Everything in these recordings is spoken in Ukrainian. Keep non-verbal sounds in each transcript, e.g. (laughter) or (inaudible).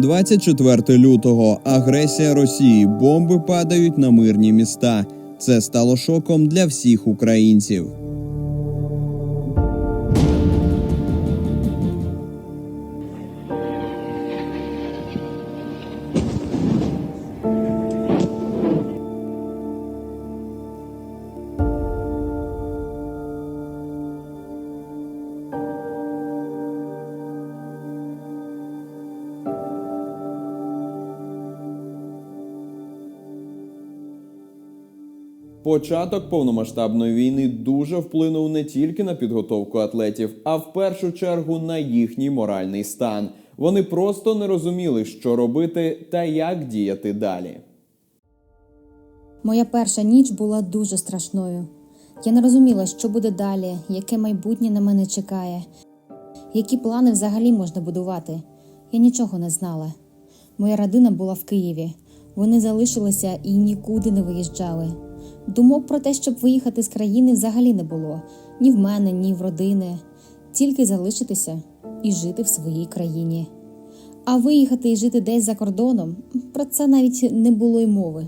24 лютого. Агресія Росії. Бомби падають на мирні міста. Це стало шоком для всіх українців. Початок повномасштабної війни дуже вплинув не тільки на підготовку атлетів, а в першу чергу на їхній моральний стан. Вони просто не розуміли, що робити та як діяти далі. Моя перша ніч була дуже страшною. Я не розуміла, що буде далі, яке майбутнє на мене чекає, які плани взагалі можна будувати. Я нічого не знала. Моя родина була в Києві. Вони залишилися і нікуди не виїжджали. Думок про те, щоб виїхати з країни, взагалі не було ні в мене, ні в родини, тільки залишитися і жити в своїй країні. А виїхати і жити десь за кордоном про це навіть не було й мови.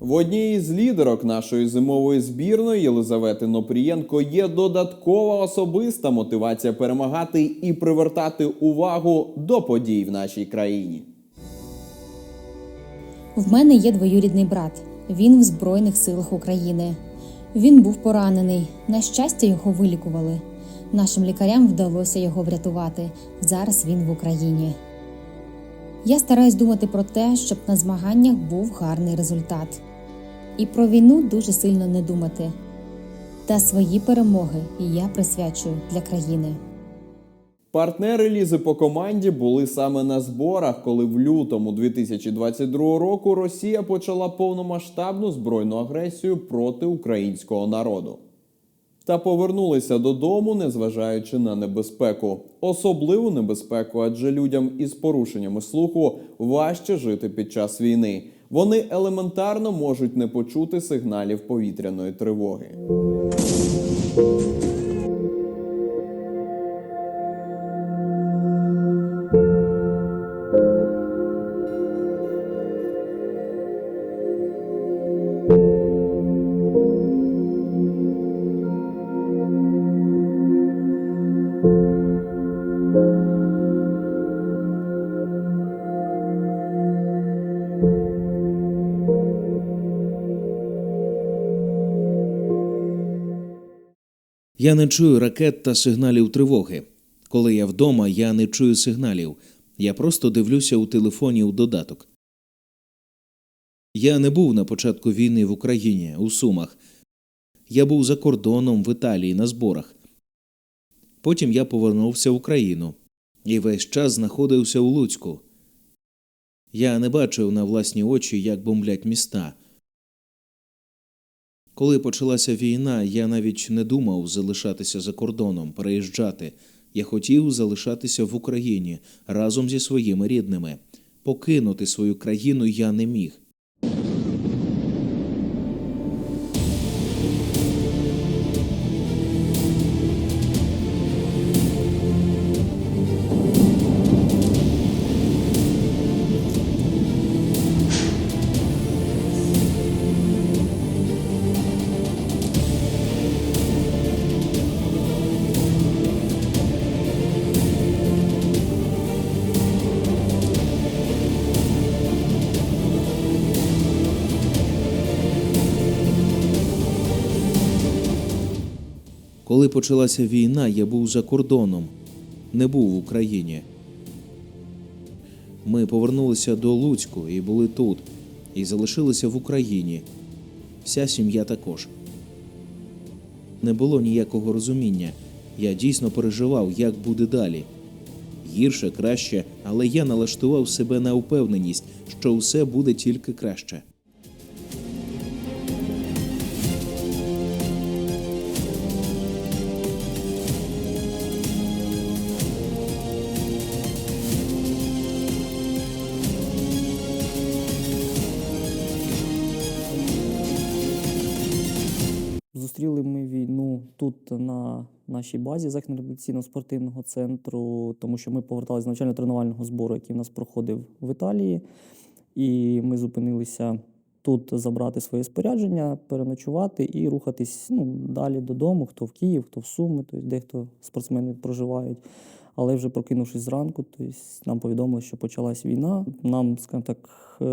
В одній з лідерок нашої зимової збірної Єлизавети Нопрієнко є додаткова особиста мотивація перемагати і привертати увагу до подій в нашій країні. В мене є двоюрідний брат. Він в Збройних силах України. Він був поранений. На щастя, його вилікували. Нашим лікарям вдалося його врятувати. Зараз він в Україні. Я стараюсь думати про те, щоб на змаганнях був гарний результат. І про війну дуже сильно не думати. Та свої перемоги я присвячую для країни. Партнери Лізи по команді були саме на зборах, коли в лютому 2022 року Росія почала повномасштабну збройну агресію проти українського народу. Та повернулися додому, незважаючи на небезпеку. Особливу небезпеку, адже людям із порушеннями слуху важче жити під час війни. Вони елементарно можуть не почути сигналів повітряної тривоги. Я не чую ракет та сигналів тривоги. Коли я вдома, я не чую сигналів. Я просто дивлюся у телефоні у додаток. Я не був на початку війни в Україні, у Сумах. Я був за кордоном в Італії на зборах. Потім я повернувся в Україну і весь час знаходився у Луцьку. Я не бачив на власні очі, як бомблять міста. Коли почалася війна, я навіть не думав залишатися за кордоном, переїжджати. Я хотів залишатися в Україні разом зі своїми рідними. Покинути свою країну я не міг. Коли почалася війна, я був за кордоном, не був в Україні. Ми повернулися до Луцьку і були тут, і залишилися в Україні. Вся сім'я також. Не було ніякого розуміння. Я дійсно переживав, як буде далі. Гірше, краще, але я налаштував себе на впевненість, що все буде тільки краще. На нашій базі західно спортивного центру, тому що ми поверталися з навчально-тренувального збору, який в нас проходив в Італії. І ми зупинилися тут забрати своє спорядження, переночувати і рухатись ну, далі додому, хто в Київ, хто в Суми, тобто дехто спортсмени проживають. Але вже прокинувшись зранку, тобто нам повідомили, що почалась війна. Нам, скажімо так,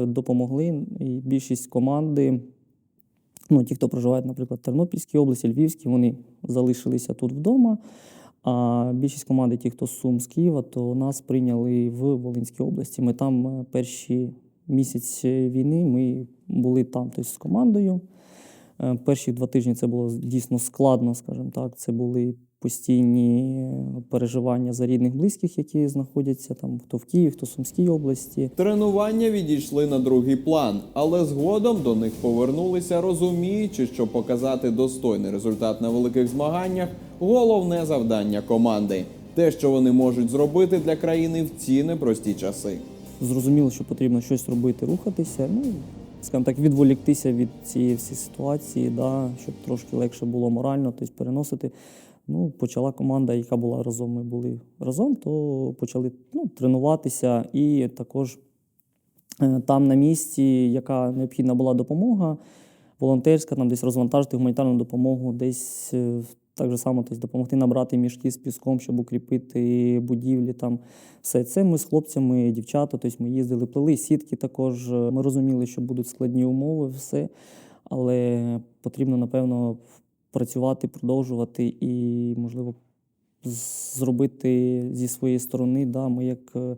допомогли. І більшість команди, ну, ті, хто проживають, наприклад, в Тернопільській області, Львівській, вони залишилися тут вдома. А більшість команди, ті, хто з Сум з Києва, то нас прийняли в Волинській області. Ми там е, перші місяць війни ми були там тобто, з командою. Е, Перші два тижні це було дійсно складно, скажімо так. Це були постійні е, переживання за рідних, близьких, які знаходяться там хто в Києві, хто в Сумській області. Тренування відійшли на другий план, але згодом до них повернулися, розуміючи, що показати достойний результат на великих змаганнях головне завдання команди. Те, що вони можуть зробити для країни в ці непрості часи. Зрозуміло, що потрібно щось робити, рухатися. Ну, скажімо так, відволіктися від цієї всієї ситуації, да, щоб трошки легше було морально, тобто переносити. Ну, почала команда, яка була разом, ми були разом, то почали ну, тренуватися і також е, там на місці, яка необхідна була допомога, волонтерська, там десь розвантажити гуманітарну допомогу, десь е, так же само тобто, допомогти набрати мішки з піском, щоб укріпити будівлі. Там все це ми з хлопцями, дівчата, тобто ми їздили, плели сітки також. Ми розуміли, що будуть складні умови, все. Але потрібно, напевно, працювати, продовжувати і, можливо, зробити зі своєї сторони. Да, ми як е,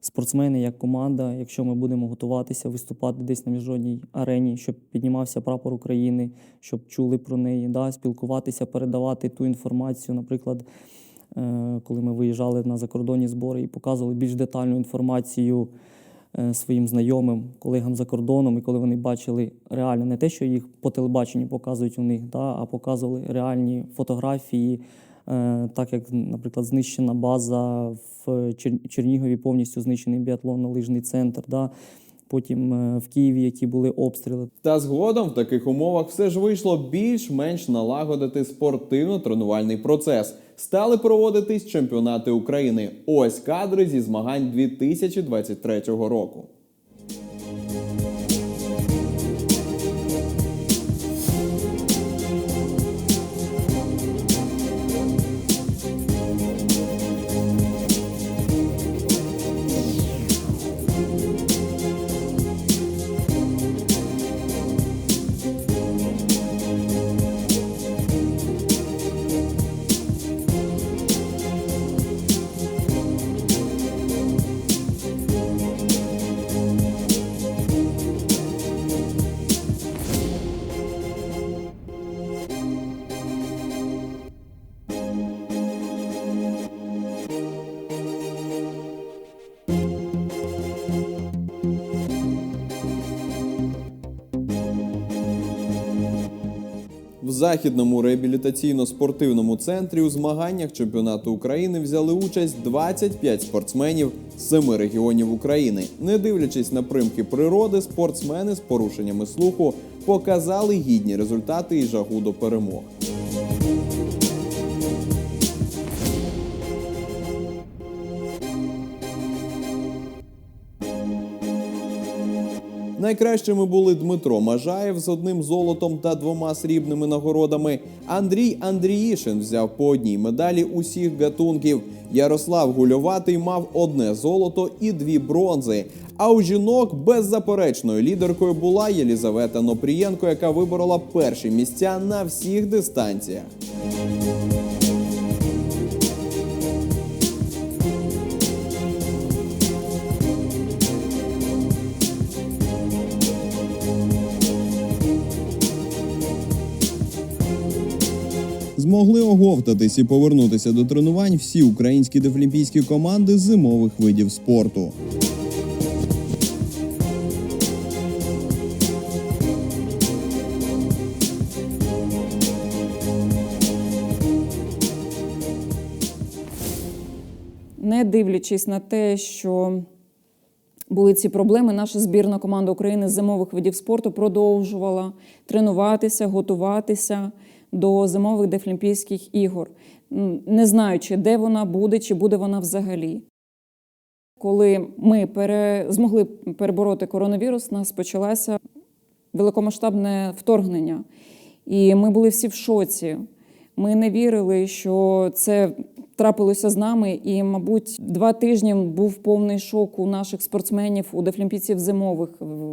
спортсмени, як команда, якщо ми будемо готуватися виступати десь на міжнародній арені, щоб піднімався прапор України, щоб чули про неї, да, спілкуватися, передавати ту інформацію. Наприклад, е, коли ми виїжджали на закордонні збори і показували більш детальну інформацію своїм знайомим, колегам за кордоном, і коли вони бачили реально не те, що їх по телебаченню показують у них, да, а показували реальні фотографії. Е, Так як, наприклад, знищена база в Чернігові, повністю знищений біатлонно-лижний центр. Да. Потім е, в Києві, які були обстріли. Та згодом в таких умовах все ж вийшло більш-менш налагодити спортивно-тренувальний процес. Стали проводитись чемпіонати України. Ось кадри зі змагань 2023 року. Західному реабілітаційно-спортивному центрі у змаганнях чемпіонату України взяли участь 25 спортсменів з семи регіонів України. Не дивлячись на примки природи, спортсмени з порушеннями слуху показали гідні результати і жагу до перемог. Найкращими були Дмитро Мажаєв з одним золотом та двома срібними нагородами. Андрій Андріїшин взяв по одній медалі усіх гатунків. Ярослав Гульоватий мав одне золото і дві бронзи. А у жінок беззаперечною лідеркою була Єлізавета Нопрієнко, яка виборола перші місця на всіх дистанціях. Змогли оговтатись і повернутися до тренувань всі українські дефлімпійські команди зимових видів спорту. не дивлячись на те, що були ці проблеми, наша збірна команда України з зимових видів спорту продовжувала тренуватися, готуватися до зимових Дефлімпійських ігор, не знаючи, де вона буде, чи буде вона взагалі. Коли ми пере, змогли перебороти коронавірус, у нас почалося великомасштабне вторгнення. І ми були всі в шоці. Ми не вірили, що це трапилося з нами. І, мабуть, два тижні був повний шок у наших спортсменів, у дефлімпійців зимових.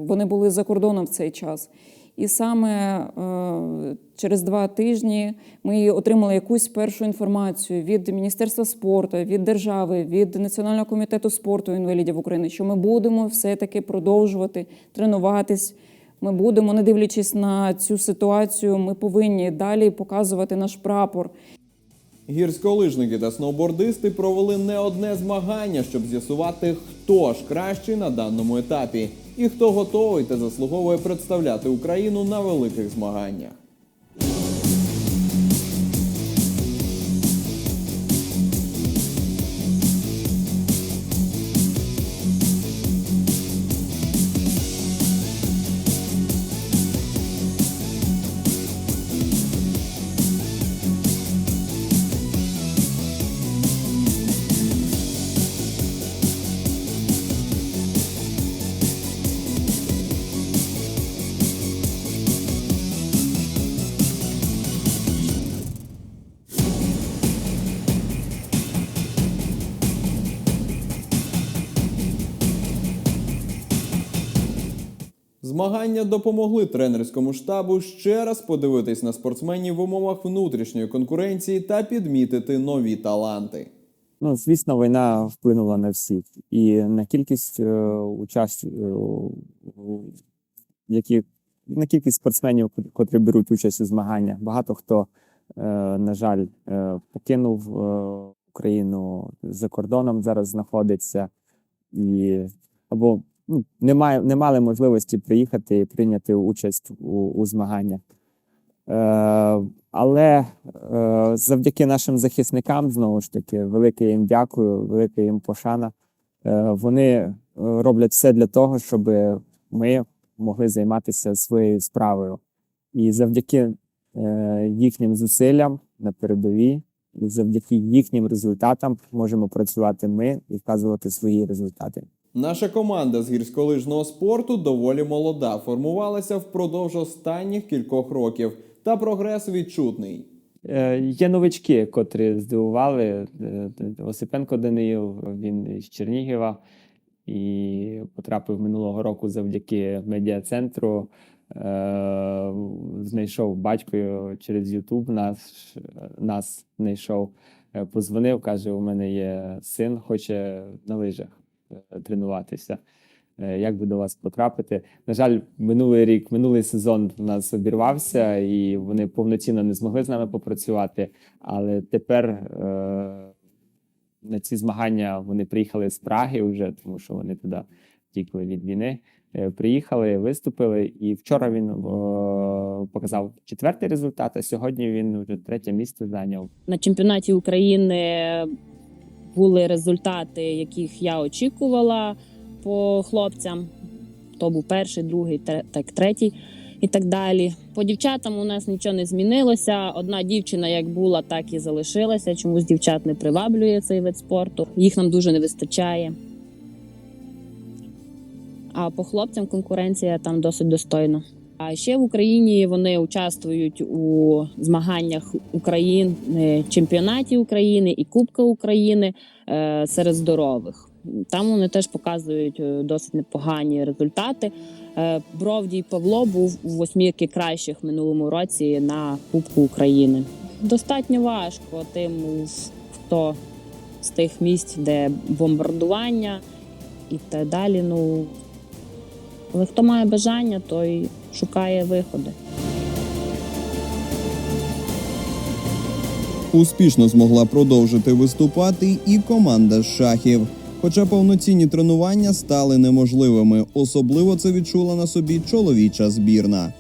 Вони були за кордоном в цей час. І саме е, через два тижні ми отримали якусь першу інформацію від Міністерства спорту, від держави, від Національного комітету спорту інвалідів України, що ми будемо все-таки продовжувати тренуватись. Ми будемо, не дивлячись на цю ситуацію, ми повинні далі показувати наш прапор. Гірськолижники та сноубордисти провели не одне змагання, щоб з'ясувати, хто ж кращий на даному етапі і хто готовий та заслуговує представляти Україну на великих змаганнях. Змагання допомогли тренерському штабу ще раз подивитись на спортсменів в умовах внутрішньої конкуренції та підмітити нові таланти. Ну, звісно, війна вплинула на всіх і на кількість е, участь, е, які на кількість спортсменів, котрі беруть участь у змаганнях. Багато хто, е, на жаль, е, покинув е, Україну за кордоном зараз знаходиться і або ну, не, має, не мали можливості приїхати і прийняти участь у, у змаганнях. Е, але е, завдяки нашим захисникам, знову ж таки, велике їм дякую, велика їм пошана. Е, вони е, роблять все для того, щоб ми могли займатися своєю справою. І завдяки е, їхнім зусиллям на передовій, і завдяки їхнім результатам можемо працювати ми і вказувати свої результати. Наша команда з гірськолижного спорту доволі молода, формувалася впродовж останніх кількох років, та прогрес відчутний. Е, Є новички, котрі здивували. Е, Осипенко Даниїл, він з Чернігова і потрапив минулого року завдяки медіа-центру. Е, Знайшов батько через Ютуб нас, нас знайшов. Е, Позвонив, каже: у мене є син, хоче на лижах тренуватися. Е, Як би до вас потрапити? На жаль, минулий рік, минулий сезон у нас обірвався, і вони повноцінно не змогли з нами попрацювати. Але тепер е, на ці змагання вони приїхали з Праги вже, тому що вони туди втікли від війни. Е, Приїхали, виступили, і вчора він е, показав четвертий результат, а сьогодні він вже третє місце зайняв. на чемпіонаті України були результати, яких я очікувала по хлопцям. То був перший, другий, так, третій і так далі. По дівчатам у нас нічого не змінилося. Одна дівчина як була, так і залишилася. Чомусь дівчат не приваблює цей вид спорту. Їх нам дуже не вистачає. А по хлопцям конкуренція там досить достойна. А ще в Україні вони участвують у змаганнях України, чемпіонаті України і Кубка України е, серед здорових. Там вони теж показують е, досить непогані результати. Е, Бровдій Павло був у восьмірки кращих минулому році на Кубку України. Достатньо важко тим, хто з тих місць, де бомбардування і так далі. Ну але хто має бажання, той шукає виходи. Успішно змогла продовжити виступати і команда з шахів. Хоча повноцінні тренування стали неможливими, особливо це відчула на собі чоловіча збірна.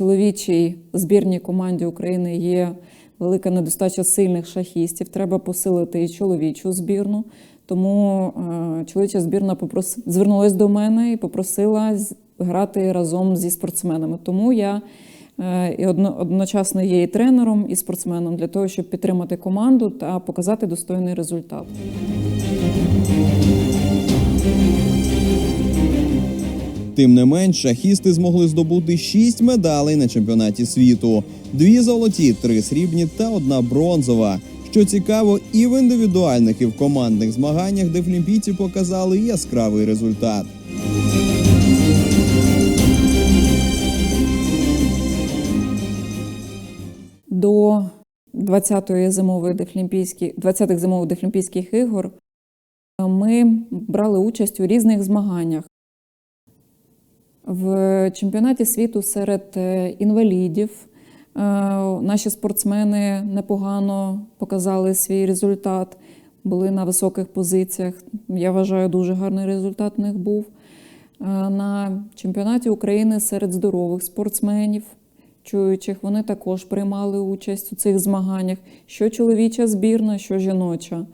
чоловічій збірній команді України є велика недостача сильних шахістів. Треба посилити і чоловічу збірну. Тому е, чоловіча збірна попрос... звернулася до мене і попросила грати разом зі спортсменами. Тому я е, і одно- одночасно є і тренером, і спортсменом для того, щоб підтримати команду та показати достойний результат. Тим не менш, шахісти змогли здобути шість медалей на чемпіонаті світу: дві золоті, три срібні та одна бронзова. Що цікаво, і в індивідуальних, і в командних змаганнях дефлімпійці показали яскравий результат. До 20-ї зимової дефлімпійські, 20-х зимових дефлімпійських ігор ми брали участь у різних змаганнях. В чемпіонаті світу серед е, інвалідів е, наші спортсмени непогано показали свій результат, були на високих позиціях. Я вважаю, дуже гарний результат у них був. Е, На чемпіонаті України серед здорових спортсменів, чуючих, вони також приймали участь у цих змаганнях, що чоловіча збірна, що жіноча.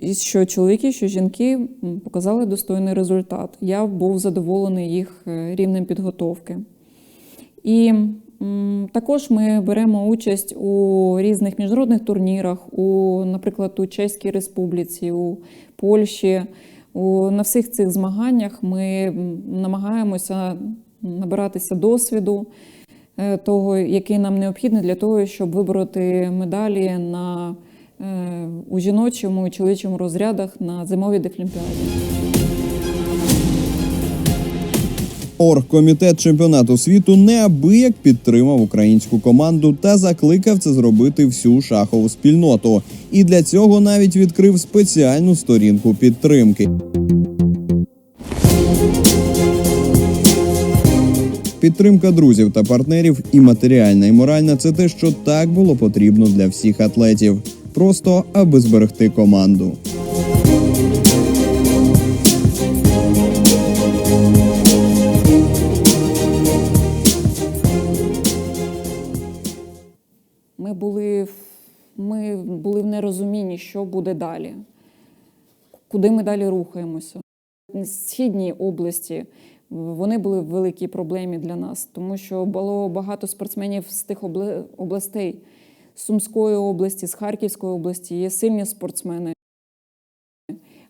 І що чоловіки, що жінки показали достойний результат. Я був задоволений їх е, рівнем підготовки. І також ми беремо участь у різних міжнародних турнірах, у, наприклад, у Чеській Республіці, у Польщі. У, на всіх цих змаганнях ми намагаємося набиратися досвіду е, того, який нам необхідний для того, щоб вибороти медалі на, е, у жіночому і чоловічому розрядах на зимовій дефлімпіаді. Оргкомітет чемпіонату світу неабияк підтримав українську команду та закликав це зробити всю шахову спільноту. І для цього навіть відкрив спеціальну сторінку підтримки. Підтримка друзів та партнерів і матеріальна, і моральна це те, що так було потрібно для всіх атлетів, просто аби зберегти команду. Були, ми були в нерозумінні, що буде далі, куди ми далі рухаємося. Східні області вони були в великій проблемі для нас, тому що було багато спортсменів з тих областей, з Сумської області, з Харківської області, є сильні спортсмени.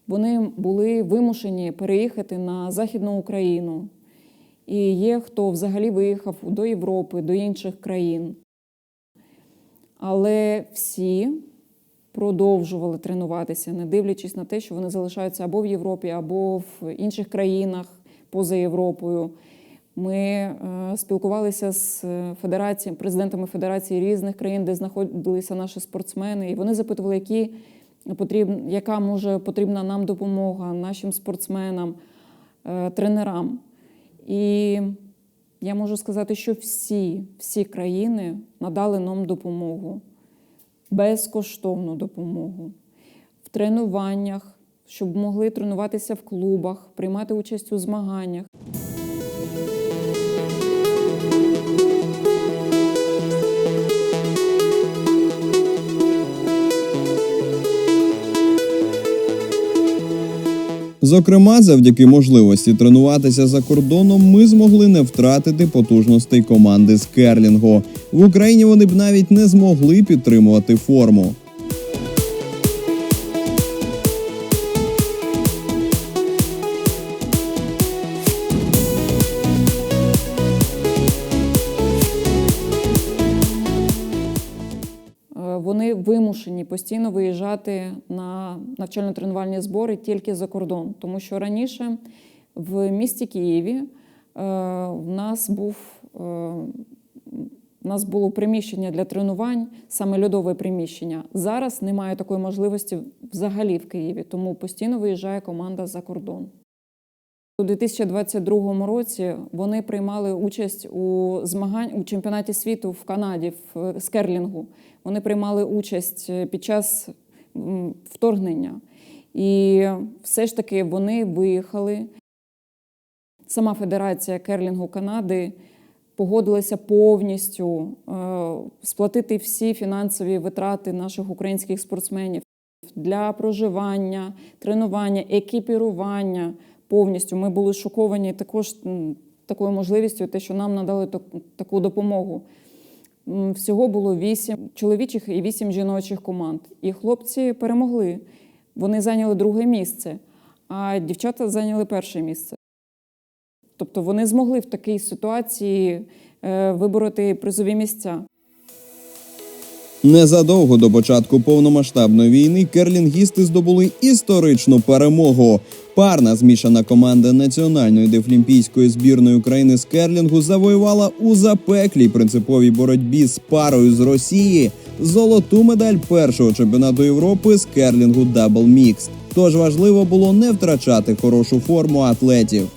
Вони були вимушені переїхати на Західну Україну. І є хто взагалі виїхав до Європи, до інших країн. Але всі продовжували тренуватися, не дивлячись на те, що вони залишаються або в Європі, або в інших країнах поза Європою. Ми е, спілкувалися з е, федераціями, президентами федерацій різних країн, де знаходилися наші спортсмени, і вони запитували, які потрібн, яка може потрібна нам допомога, нашим спортсменам, е, тренерам. І я можу сказати, що всі, всі країни надали нам допомогу, безкоштовну допомогу в тренуваннях, щоб могли тренуватися в клубах, приймати участь у змаганнях. Зокрема, завдяки можливості тренуватися за кордоном, ми змогли не втратити потужностей команди з керлінгу. В Україні вони б навіть не змогли підтримувати форму. Постійно виїжджати на навчально-тренувальні збори тільки за кордон, тому що раніше в місті Києві е, в нас був е, в нас було приміщення для тренувань, саме льодове приміщення. Зараз немає такої можливості взагалі в Києві, тому постійно виїжджає команда за кордон. У 2022 році вони приймали участь у змагань у чемпіонаті світу в Канаді в скерлінгу. Вони приймали участь е, під час вторгнення. І все ж таки вони виїхали. Сама Федерація керлінгу Канади погодилася повністю е, сплатити всі фінансові витрати наших українських спортсменів для проживання, тренування, екіпірування повністю. Ми були шоковані також такою можливістю, те, що нам надали таку допомогу. Всього було вісім чоловічих і вісім жіночих команд. І хлопці перемогли. Вони зайняли друге місце, а дівчата зайняли перше місце. Тобто вони змогли в такій ситуації е, вибороти призові місця. Незадовго до початку повномасштабної війни керлінгісти здобули історичну перемогу. Парна змішана команда національної дефлімпійської збірної України з керлінгу завоювала у запеклій принциповій боротьбі з парою з Росії золоту медаль першого чемпіонату Європи з керлінгу Дабл Мікс. Тож важливо було не втрачати хорошу форму атлетів.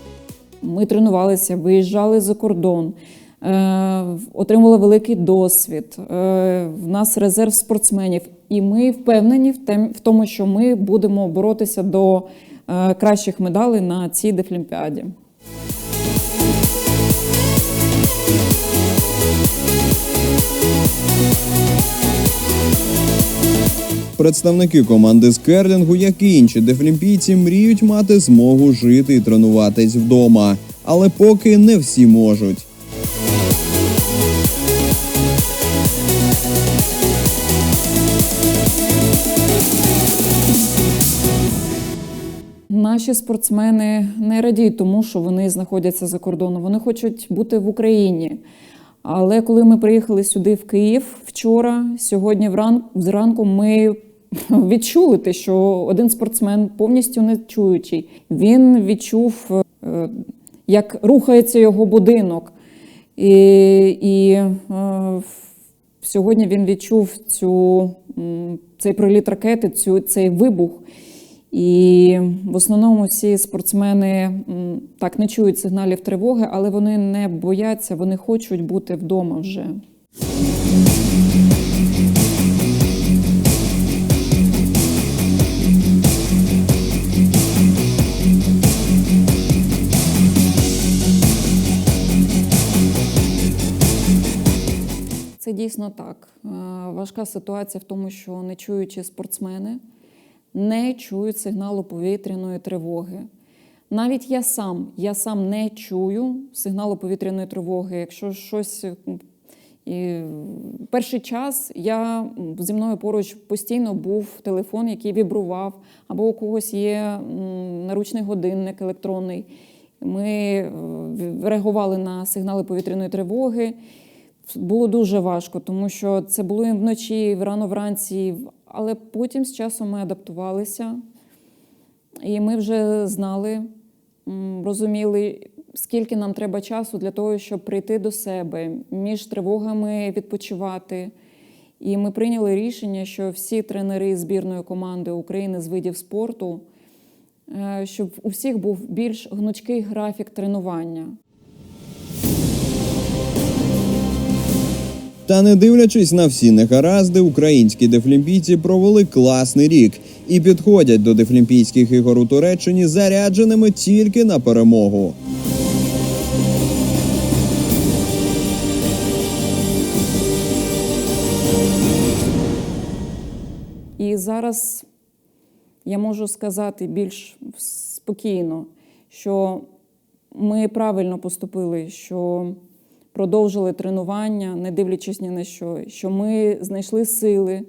Ми тренувалися, виїжджали за кордон, е, отримували великий досвід. Е, в нас резерв спортсменів, і ми впевнені в тому, що ми будемо боротися до е, кращих медалей на цій дефлімпіаді. Представники команди з керлінгу, як і інші дефлімпійці, мріють мати змогу жити і тренуватись вдома, але поки не всі можуть. Наші спортсмени не радіють тому, що вони знаходяться за кордоном. Вони хочуть бути в Україні. Але коли ми приїхали сюди в Київ вчора, сьогодні вран- зранку ми (laughs) відчули те, що один спортсмен повністю не чуючий. Він відчув, е, як рухається його будинок. І, і е, сьогодні він відчув цю, цей приліт ракети, цю, цей вибух. І в основному всі спортсмени так не чують сигналів тривоги, але вони не бояться, вони хочуть бути вдома вже. Це дійсно так. Е, Важка ситуація в тому, що не чуючи спортсмени, не чують сигналу повітряної тривоги. Навіть я сам, я сам не чую сигналу повітряної тривоги. Якщо щось і перший час я зі мною поруч постійно був телефон, який вібрував, або у когось є наручний годинник електронний. Ми е, реагували на сигнали повітряної тривоги. Було дуже важко, тому що це було і вночі, і рано вранці, але потім з часом ми адаптувалися, і ми вже знали, розуміли, скільки нам треба часу для того, щоб прийти до себе, між тривогами відпочивати. І ми прийняли рішення, що всі тренери збірної команди України з видів спорту, е, щоб у всіх був більш гнучкий графік тренування. Та не дивлячись на всі негаразди, українські дефлімпійці провели класний рік і підходять до дефлімпійських ігор у Туреччині зарядженими тільки на перемогу. І зараз я можу сказати більш спокійно, що ми правильно поступили, що продовжили тренування, не дивлячись ні на що, що ми знайшли сили е,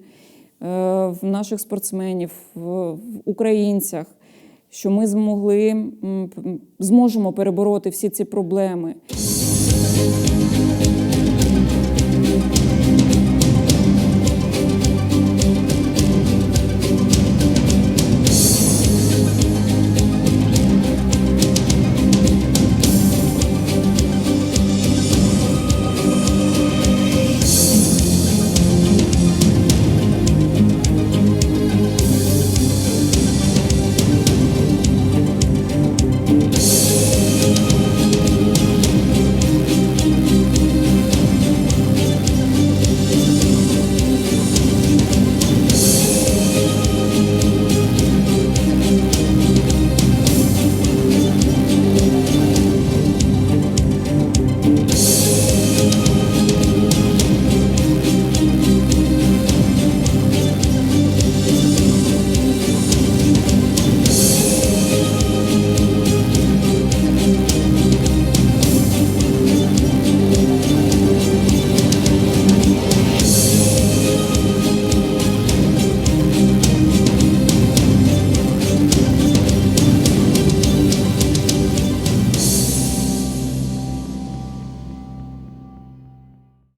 в наших спортсменів, в українцях, що ми змогли зможемо перебороти всі ці проблеми.